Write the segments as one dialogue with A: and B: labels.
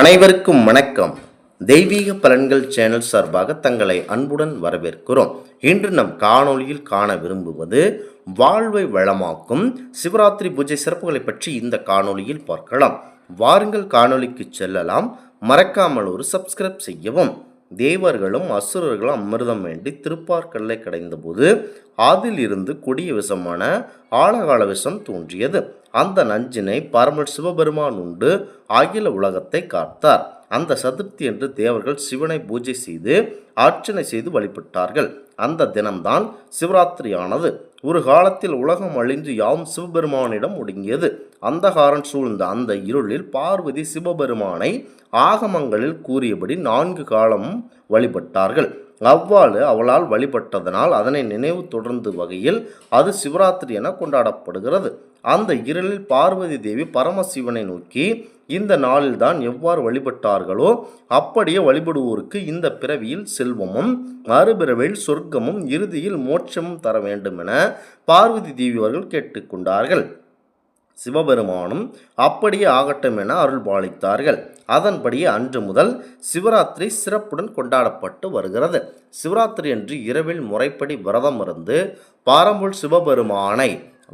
A: அனைவருக்கும் வணக்கம். தெய்வீக பலன்கள் சேனல் சார்பாக தங்களை அன்புடன் வரவேற்கிறோம். இன்று நம் காணொளியில் காண விரும்புவது வாழ்வை வளமாக்கும் சிவராத்திரி பூஜை சிறப்புகளை பற்றி இந்த காணொளியில் பார்க்கலாம். வாருங்கள் காணொளிக்கு செல்லலாம். மறக்காமல் ஒரு சப்ஸ்கிரைப் செய்யவும். தேவர்களும் அசுரர்களும் அமிர்தம் வேண்டி திருப்பார்கல்லை கடைந்தபோது அதில் இருந்து கொடிய விஷமான ஆழகால விஷம் தோன்றியது. அந்த நஞ்சினை பரமல் சிவபெருமான் உண்டு அகில உலகத்தை காத்தார். அந்த சதுர்த்தி என்று தேவர்கள் சிவனை பூஜை செய்து அர்ச்சனை செய்து வழிபட்டார்கள். அந்த தினம்தான் சிவராத்திரியானது. ஒரு காலத்தில் உலகம் அழிந்து யாம் சிவபெருமானிடம் ஒடுங்கியது. அந்தகாரன் சூழ்ந்த அந்த இருளில் பார்வதி சிவபெருமானை ஆகமங்களில் கூறியபடி நான்கு காலமும் வழிபட்டார்கள். அவ்வாறு அவளால் வழிபட்டதனால் அதனை நினைவு தொடர்ந்து வகையில் அது சிவராத்திரி என கொண்டாடப்படுகிறது. அந்த இருளில் பார்வதி தேவி பரமசிவனை நோக்கி இந்த நாளில்தான் எவ்வாறு வழிபட்டார்களோ அப்படியே வழிபடுவோருக்கு இந்த பிறவியில் செல்வமும் மறுபிறவியில் சொர்க்கமும் இறுதியில் மோட்சமும் தர வேண்டும் என பார்வதி தேவி அவர்கள் கேட்டுக்கொண்டார்கள். சிவபெருமானும் அப்படியே ஆகட்டும் என அருள் பாலித்தார்கள். அதன்படியே அன்று முதல் சிவராத்திரி சிறப்புடன் கொண்டாடப்பட்டு வருகிறது. சிவராத்திரி அன்று இரவில் முறைப்படி விரதம் இருந்து பாரம்பூல் சிவபெருமானை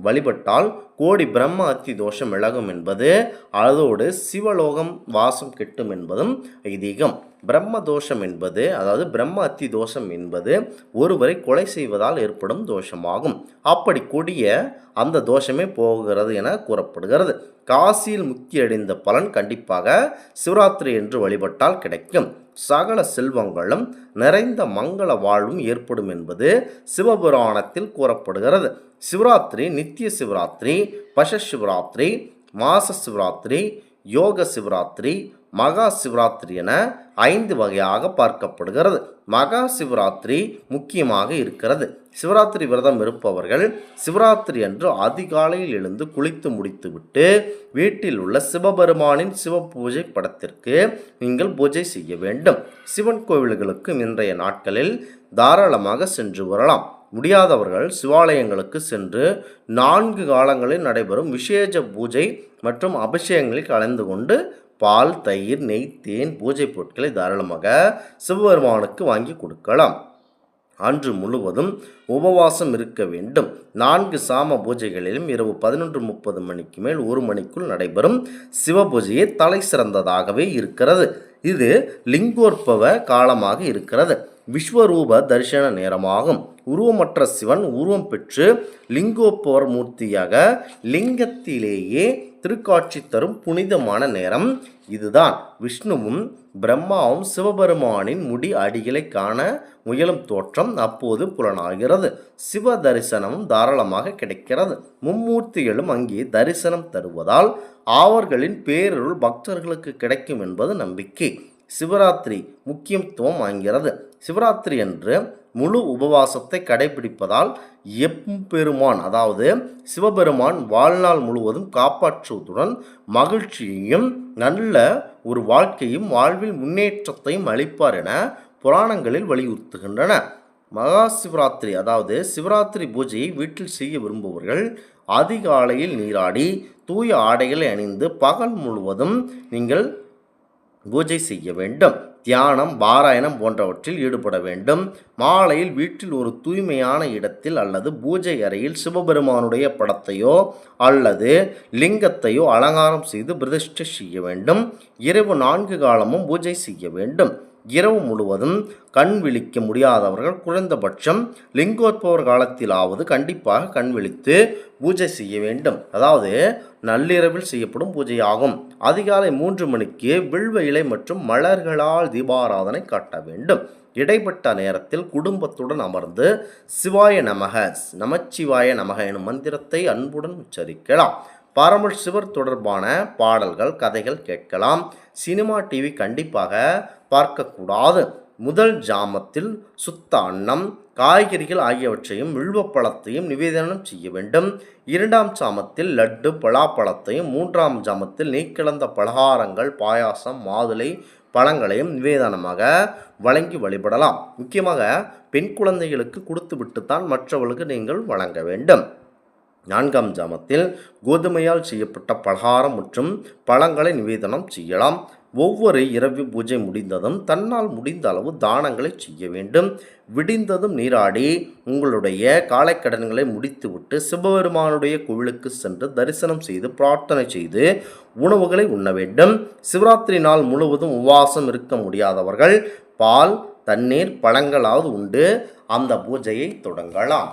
A: வழிபட்டால் கோடி பிரம்ம அத்தி தோஷம் விலகும் என்பது அதோடு சிவலோகம் வாசம் கிட்டும் என்பதும் ஐதீகம். பிரம்ம தோஷம் என்பது அதாவது பிரம்ம அத்தி தோஷம் என்பது ஒருவரை கொலை செய்வதால் ஏற்படும் தோஷமாகும். அப்படி கொடிய அந்த தோஷமே போகிறது என கூறப்படுகிறது. காசியில் முக்தி அடைந்த பலன் கண்டிப்பாக சிவராத்திரி என்று வழிபட்டால் கிடைக்கும். சகல செல்வங்களும் நிறைந்த மங்கள வாழ்வும் ஏற்படும் என்பது சிவபுராணத்தில் கூறப்படுகிறது. சிவராத்திரி நித்திய சிவராத்திரி பஷ சிவராத்திரி மாச சிவராத்திரி யோக சிவராத்திரி மகா சிவராத்திரி என ஐந்து வகையாக பார்க்கப்படுகிறது. மகா சிவராத்திரி முக்கியமாக இருக்கிறது. சிவராத்திரி விரதம் இருப்பவர்கள் சிவராத்திரி அன்று அதிகாலையில் எழுந்து குளித்து முடித்துவிட்டு வீட்டில் உள்ள சிவபெருமானின் சிவ பூஜை படத்திற்கு நீங்கள் பூஜை செய்ய வேண்டும். சிவன் கோவில்களுக்கு இன்றைய நாட்களில் தாராளமாக சென்று வரலாம். முடியாதவர்கள் சிவாலயங்களுக்கு சென்று நான்கு காலங்களில் நடைபெறும் விசேஷ பூஜை மற்றும் அபிஷேகங்களில் கலந்து கொண்டு பால் தயிர் நெய் தேன் பூஜை பொருட்களை தாராளமாக சிவபெருமானுக்கு வாங்கி கொடுக்கலாம். அன்று முழுவதும் உபவாசம் இருக்க வேண்டும். நான்கு சாம பூஜைகளிலும் இரவு பதினொன்று முப்பது மணிக்கு மேல் ஒரு மணிக்குள் நடைபெறும் சிவ பூஜையே தலை சிறந்ததாகவே இருக்கிறது. இது லிங்கோற்பவ காலமாக இருக்கிறது. விஸ்வரூப தரிசன நேரமாகும். உருவமற்ற சிவன் உருவம் பெற்று லிங்கோப்பவர் மூர்த்தியாக லிங்கத்திலேயே திருக்காட்சி தரும் புனிதமான நேரம் இதுதான். விஷ்ணுவும் பிரம்மாவும் சிவபெருமானின் முடி அடிகளை காண முயலும் தோற்றம் அப்போது புலனாகிறது. சிவ தரிசனமும் தாராளமாக கிடைக்கிறது. மும்மூர்த்திகளும் அங்கே தரிசனம் தருவதால் அவர்களின் பேரருள் பக்தர்களுக்கு கிடைக்கும் என்பது நம்பிக்கை. சிவராத்திரி முக்கியத்துவம் வாங்கிறது சிவராத்திரி என்று முழு உபவாசத்தை கடைபிடிப்பதால் எப்பெருமான் அதாவது சிவபெருமான் வாழ்நாள் முழுவதும் காப்பாற்றுவதுடன் மகிழ்ச்சியையும் நல்ல ஒரு வாழ்க்கையும் வாழ்வில் முன்னேற்றத்தையும் அளிப்பார் என புராணங்களில் வலியுறுத்துகின்றன. மகா சிவராத்திரி அதாவது சிவராத்திரி பூஜையை வீட்டில் செய்ய விரும்புபவர்கள் அதிகாலையில் நீராடி தூய ஆடைகளை அணிந்து பகல் முழுவதும் நீங்கள் பூஜை செய்ய வேண்டும். தியானம் பாராயணம் போன்றவற்றில் ஈடுபட வேண்டும். மாலையில் வீட்டில் ஒரு தூய்மையான இடத்தில் அல்லது பூஜை அறையில் சிவபெருமானுடைய படத்தையோ அல்லது லிங்கத்தையோ அலங்காரம் செய்து பிரதிஷ்டை செய்ய வேண்டும். இரவு நான்கு காலமும் பூஜை செய்ய வேண்டும். இரவு முழுவதும் கண் விழிக்க முடியாதவர்கள் குறைந்தபட்சம் லிங்கோத்பவர் காலத்திலாவது கண்டிப்பாக கண் விழித்து பூஜை செய்ய வேண்டும். அதாவது நள்ளிரவில் செய்யப்படும் பூஜையாகும். அதிகாலை மூன்று மணிக்கு வில்வ இலை மற்றும் மலர்களால் தீபாராதனை காட்ட வேண்டும். இடைப்பட்ட நேரத்தில் குடும்பத்துடன் அமர்ந்து சிவாய நமக நமச்சிவாய நமக எனும் மந்திரத்தை அன்புடன் உச்சரிக்கலாம். பரமல் சிவர் தொடர்பான பாடல்கள் கதைகள் கேட்கலாம். சினிமா டிவி கண்டிப்பாக பார்க்கக்கூடாது. முதல் ஜாமத்தில் சுத்த அன்னம் காய்கறிகள் ஆகியவற்றையும் வில்வப்பழத்தையும் நிவேதனம் செய்ய வேண்டும். இரண்டாம் சாமத்தில் லட்டு பலாப்பழத்தையும் மூன்றாம் ஜாமத்தில் நீக்கிழந்த பலகாரங்கள் பாயாசம் மாதுளை பழங்களையும் நிவேதனமாக வழங்கி வழிபடலாம். முக்கியமாக பெண் குழந்தைகளுக்கு கொடுத்து விட்டுத்தான் மற்றவர்களுக்கு நீங்கள் வழங்க வேண்டும். நான்காம் ஜாமத்தில் கோதுமையால் செய்யப்பட்ட பலகாரம் மற்றும் பழங்களை நிவேதனம் செய்யலாம். ஒவ்வொரு இரவு பூஜை முடிந்ததும் தன்னால் முடிந்த அளவு தானங்களை செய்ய வேண்டும். விடிந்ததும் நீராடி உங்களுடைய காலைக்கடன்களை முடித்துவிட்டு சிவபெருமானுடைய கோவிலுக்கு சென்று தரிசனம் செய்து பிரார்த்தனை செய்து உணவுகளை உண்ண வேண்டும். சிவராத்திரி நாள் முழுவதும் உபவாசம் இருக்க முடியாதவர்கள் பால் தண்ணீர் பழங்களாவது உண்டு. அந்த பூஜையை தொடங்கலாம்.